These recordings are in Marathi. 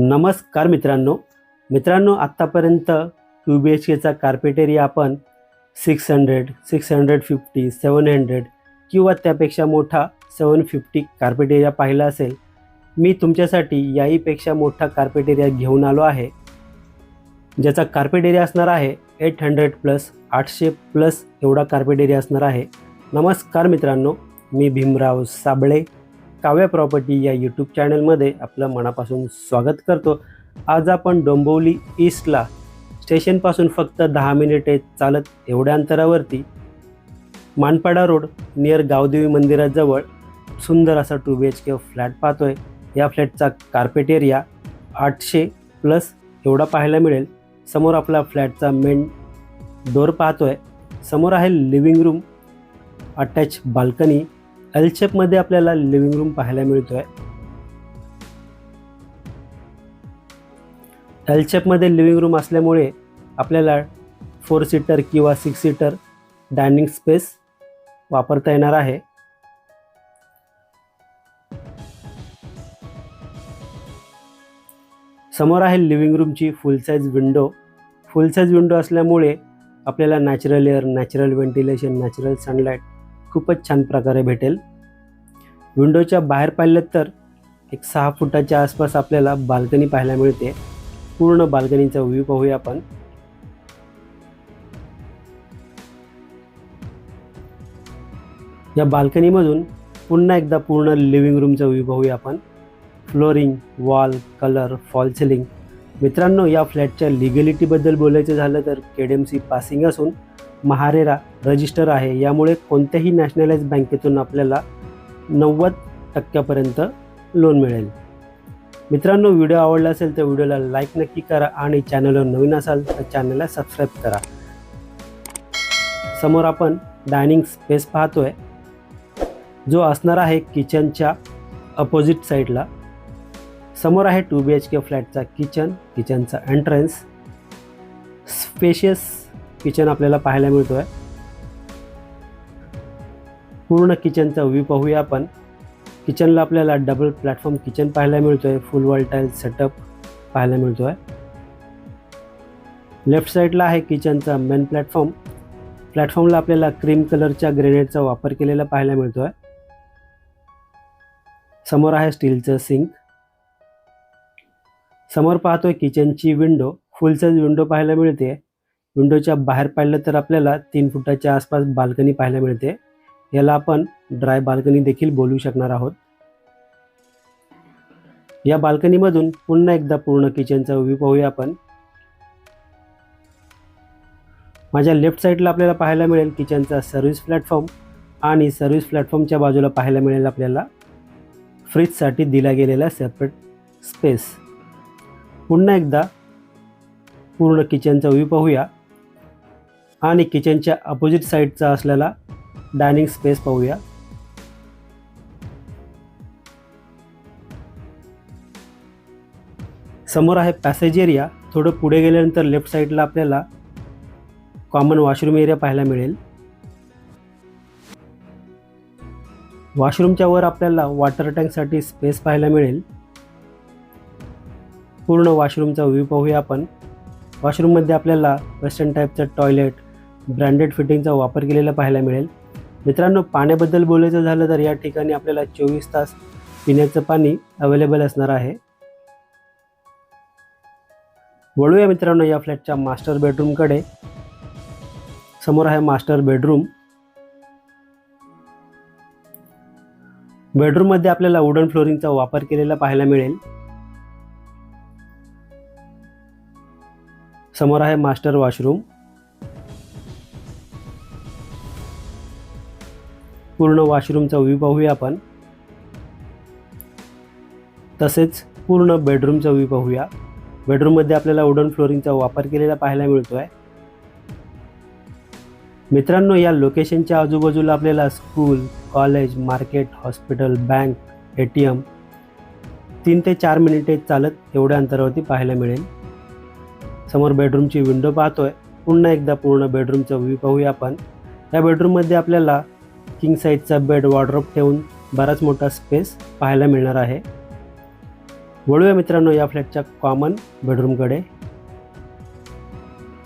नमस्कार मित्रांनो. मित्रांनो आत्तापर्यंत टू बी एच केचा कार्पेटेरिया आपण six hundred six hundred fifty seven hundred किंवा त्यापेक्षा मोठा सेवन फिफ्टी कार्पेटेरिया पाहिला असेल मी तुमच्यासाठी याहीपेक्षा मोठा कार्पेटेरिया घेऊन आलो आहे. ज्याचा कार्पेट एरिया असणार आहे एट हंड्रेड प्लस आठशे प्लस एवढा कार्पेट एरिया असणार आहे. नमस्कार मित्रांनो मी भीमराव साबळे. काव्या प्रॉपर्टी या यूट्यूब चॅनलमध्ये आपलं मनापासून स्वागत करतो. आज आपण डोंबिवली ईस्टला स्टेशनपासून फक्त दहा मिनिटे चालत एवढ्या अंतरावरती मानपाडा रोड नियर गावदेवी मंदिराजवळ सुंदर असा two B H K flat पाहतोय. या फ्लॅटचा कार्पेट एरिया आठशे प्लस एवढा पाहायला मिळेल. समोर आपला फ्लॅटचा मेन डोर पाहतोय. समोर आहे लिव्हिंग रूम अटॅच बाल्कनी अल्चेपमध्ये आपल्याला लिव्हिंग रूम पाहायला मिळतोय. एल शेपमध्ये लिव्हिंग रूम असल्यामुळे आपल्याला फोर सीटर किंवा सिक्स सीटर डायनिंग स्पेस वापरता येणार आहे. समोर आहे लिव्हिंग रूमची full size window full size window असल्यामुळे आपल्याला natural air natural ventilation natural sunlight खूपच छान प्रकारे भेटेल. विंडोच्या बाहेर पाहिलं तर एक सहा फुटाच्या आसपास आपल्याला बाल्कनी पाहायला मिळते. पूर्ण बाल्कनीचा व्ह्यू पाहूया आपण. या बाल्कनीमधून पुन्हा एकदा पूर्ण लिव्हिंग रूमचा व्ह्यू पाहूया आपण. Flooring wall colour fall ceiling मित्रांनो या फ्लॅटच्या लिगॅलिटीबद्दल बोलायचं झालं तर K D M C passing असून महारेरा रजिस्टर आहे. यामुळे कोणत्याही नॅशनलाइज बँकेतून आपल्याला नव्वद टक्क्यापर्यंत लोन मिळेल. मित्रांनो व्हिडिओ आवडला असेल तर व्हिडिओला लाईक नक्की करा आणि चॅनलवर नवीन असाल तर चॅनलला सबस्क्राईब करा. समोर आपण डायनिंग स्पेस पाहतोय. जो असणार आहे किचनच्या अपोजिट साईडला समोर आहे टू बी एच के फ्लॅटचा किचन किचनचा एंट्रन्स स्पेशियस किचन आपल्याला पाहायला मिळतो आहे पूर्ण किचनचा व्ह्यू पाहूया आपण. किचनला आपल्याला डबल प्लॅटफॉर्म किचन पाहायला मिळतो आहे फुल वॉल टाईल सेटअप पाहायला मिळतो आहे लेफ्ट साईडला आहे किचनचा मेन प्लॅटफॉर्म प्लॅटफॉर्मला आपल्याला क्रीम कलरच्या ग्रेनेडचा वापर केलेला पाहायला मिळतो आहे समोर आहे स्टीलचं सिंक समोर पाहतोय किचनची विंडो फुल साईज विंडो पाहायला मिळते. विंडोच्या बाहेर पाहिलं तर आपल्याला तीन फुटाच्या आसपास बाल्कनी पाहायला मिळते. याला आपण ड्राय बाल्कनी देखील बोलू शकणार आहोत. या बाल्कनीमधून पुन्हा एकदा पूर्ण किचनचा व्ह्यू पाहूया आपण. माझ्या लेफ्ट साईडला आपल्याला पाहायला मिळेल किचनचा सर्व्हिस प्लॅटफॉर्म आणि सर्व्हिस प्लॅटफॉर्मच्या बाजूला पाहायला मिळेल आपल्याला फ्रीजसाठी दिला गेलेला सेपरेट स्पेस पुन्हा एकदा पूर्ण किचनचा व्ह्यू पाहूया. आणि किचनच्या अपोजिट साईडचा असलेला डायनिंग स्पेस पाहूया. समोर आहे पॅसेज एरिया थोडं पुढे गेल्यानंतर लेफ्ट साईडला आपल्याला कॉमन वॉशरूम एरिया पाहायला मिळेल. वॉशरूमच्या वर आपल्याला वॉटर टँकसाठी स्पेस पाहायला मिळेल. पूर्ण वॉशरूमचा व्ह्यू पाहूया आपण. वॉशरूममध्ये आपल्याला वेस्टर्न टाईपचं टॉयलेट ब्रँडेड फिटिंगचा वापर केलेला पाहायला मिळेल. मित्रांनो पाण्याबद्दल बोलायचं झालं तर या ठिकाणी आपल्याला चोवीस तास पिण्याचं पाणी अवेलेबल असणार आहे. वळूया मित्रांनो या फ्लॅटच्या मास्टर बेडरूमकडे समोर आहे मास्टर बेडरूम बेडरूममध्ये आपल्याला वुडन फ्लोरिंगचा वापर केलेला पाहायला मिळेल. समोर आहे मास्टर वॉशरूम. पूर्ण वॉशरूमचा व्ह्यू पाहूया आपण. तसेच पूर्ण बेडरूमचा व्ह्यू पाहूया. बेडरूममध्ये आपल्याला वुडन फ्लोरिंगचा वापर केलेला पाहायला मिळतो आहे मित्रांनो या लोकेशनच्या आजूबाजूला आपल्याला school college market hospital bank A T M तीन ते चार मिनिटे चालत एवढ्या अंतरावरती पाहायला मिळेल. समोर बेडरूमची विंडो पाहतोय. पुन्हा एकदा पूर्ण बेडरूमचा व्ह्यू पाहूया आपण. या बेडरूममध्ये आपल्याला किंग साईजचा बेड वॉर्ड्रॉप ठेवून बराच मोठा स्पेस पाहायला मिळणार आहे. वळूया मित्रांनो या फ्लॅटच्या कॉमन बेडरूमकडे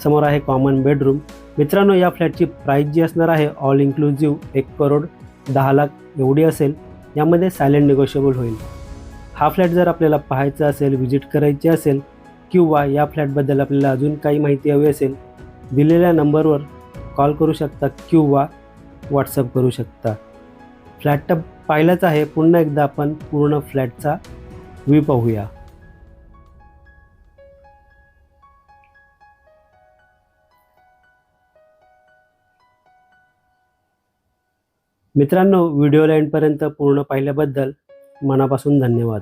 समोर आहे कॉमन बेडरूम मित्रांनो या फ्लॅटची प्राईस जी असणार आहे ऑल इन्क्लुझिव्ह एक करोड दहा लाख एवढी असेल. यामध्ये सायलेंट निगोशिएबल होईल. हा फ्लॅट जर आपल्याला पाहायचा असेल व्हिजिट करायची असेल किंवा या फ्लॅटबद्दल आपल्याला अजून काही माहिती हवी असेल दिलेल्या नंबरवर कॉल करू शकता किंवा व्हॉट्सअप करू शकता. फ्लॅट तर पाहिलाच आहे पुन्हा एकदा आपण पूर्ण फ्लॅटचा व्ह्यू पाहूया. मित्रांनो व्हिडिओ लाईनपर्यंत पूर्ण पाहिल्याबद्दल मनापासून धन्यवाद.